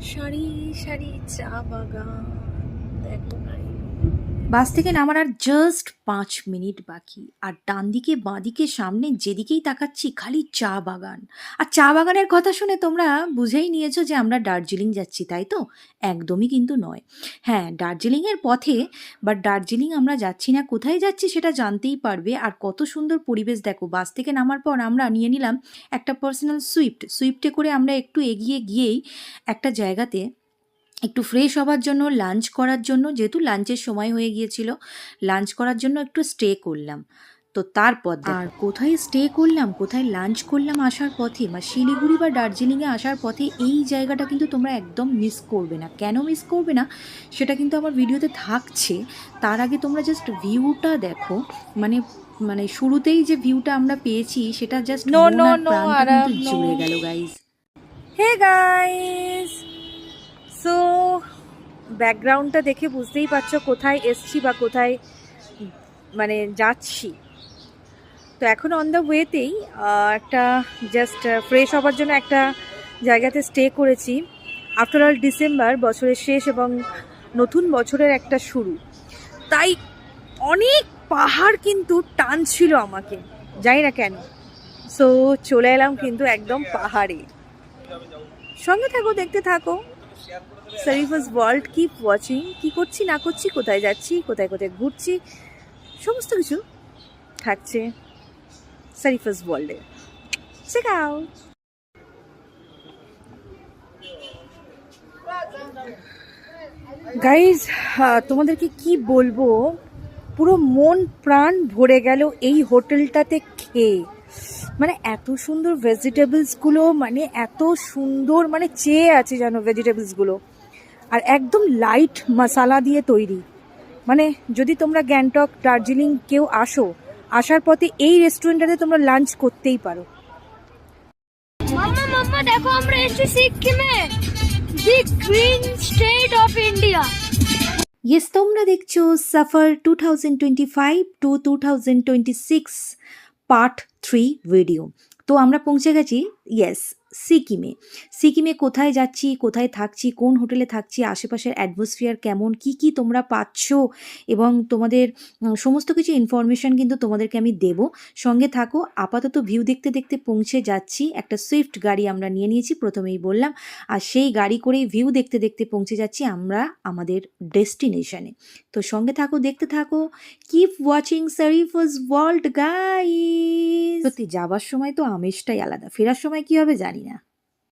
সারি সারি চা বাগান দেখো গাইস বাস থেকে নামার আর জাস্ট পাঁচ মিনিট বাকি। আর ডান দিকে বাঁ দিকে সামনে যেদিকেই তাকাচ্ছি, খালি চা বাগান। আর চা বাগানের কথা শুনে তোমরা বুঝেই নিয়েছো যে আমরা দার্জিলিং যাচ্ছি, তাই তো? একদমই কিন্তু নয়। হ্যাঁ দার্জিলিংয়ের পথে বাট দার্জিলিং আমরা যাচ্ছি না, কোথায় যাচ্ছি সেটা জানতেই পারবে। আর কত সুন্দর পরিবেশ, দেখো, বাস থেকে নামার পর আমরা নিয়ে নিলাম একটা পার্সোনাল সুইফট সুইফটে করে আমরা একটু এগিয়ে গিয়েই একটা জায়গাতে একটু ফ্রেশ হবার জন্য লাঞ্চ করার জন্য যেহেতু লাঞ্চের সময় হয়ে গিয়েছিল লাঞ্চ করার জন্য একটু স্টে করলাম। তো তারপর আর কোথায় স্টে করলাম কোথায় লাঞ্চ করলাম আসার পথে বা শিলিগুড়ি বা দার্জিলিংয়ে আসার পথে এই জায়গাটা কিন্তু তোমরা একদম মিস করবে না। কেন মিস করবে না? সেটা কিন্তু আমার ভিডিওতে থাকছে। তার আগে তোমরা জাস্ট ভিউটা দেখো। মানে মানে শুরুতেই যে ভিউটা আমরা পেয়েছি সেটা জাস্ট no, আরাম, no. জুড়ে গেল গাইজ হে গাইস ব্যাকগ্রাউন্ডটা দেখে বুঝতেই পারছ কোথায় এসছি বা কোথায় মানে যাচ্ছি। তো এখন অন দ্য ওয়েতেই একটা জাস্ট ফ্রেশ হবার জন্য একটা জায়গাতে স্টে করেছি। আফটার অল ডিসেম্বর বছরের শেষ এবং নতুন বছরের একটা শুরু। তাই অনেক পাহাড় কিন্তু টানছিল আমাকে, জানি না কেন। সো চলে এলাম কিন্তু একদম পাহাড়ে। সঙ্গে থাকো, দেখতে থাকো। সারিফাস ওয়ার্ল্ড কিপ ওয়াচিং কি করছি, না করছি, কোথায় যাচ্ছি, কোথায় কোথায় ঘুরছি, সমস্ত কিছু থাকছে সারিফাস ওয়ার্ল্ডে শেখাও গাইজ তোমাদেরকে কি বলব? পুরো মন প্রাণ ভরে গেল এই হোটেলটাতে খেয়ে। মানে এত সুন্দর ভেজিটেবলসগুলো মানে এত সুন্দর মানে চেয়ে আছে যেন ভেজিটেবলসগুলো আর একদম লাইট মশালা দিয়ে তৈরি। মানে যদি তোমরা গ্যাংটক দার্জিলিং কেউ আসো আসার পথে এই রেস্টুরেন্টটাতে তোমরা লাঞ্চ করতেই পারো। মাম্মা মাম্মা দেখো আমরা এসেছি সিকিমে। The green state of India yes তোমরা দেখছ suffer two thousand twenty five to two thousand twenty six part three video. তো আমরা পৌঁছে গেছি ইয়েস সিকিমে। সিকিমে কোথায় যাচ্ছি, কোথায় থাকছি, কোন হোটেলে থাকছি, আশেপাশের অ্যাটমসফিয়ার কেমন, কি কি তোমরা পাচ্ছ এবং তোমাদের সমস্ত কিছু ইনফরমেশন কিন্তু তোমাদেরকে আমি দেব। সঙ্গে থাকো, আপাতত ভিউ দেখতে দেখতে পৌঁছে যাচ্ছি। একটা সুইফট গাড়ি আমরা নিয়ে নিয়েছি, প্রথমেই বললাম। আর সেই গাড়ি করেই ভিউ দেখতে দেখতে পৌঁছে যাচ্ছি আমরা আমাদের ডেস্টিনেশনে তো সঙ্গে থাকো, দেখতে থাকো। কিপ ওয়াচিং সারিফাস ওয়ার্ল্ড গাইস সত্যি যাবার সময় তো আমেজটাই আলাদা। ফেরার সময় কি হবে জানি না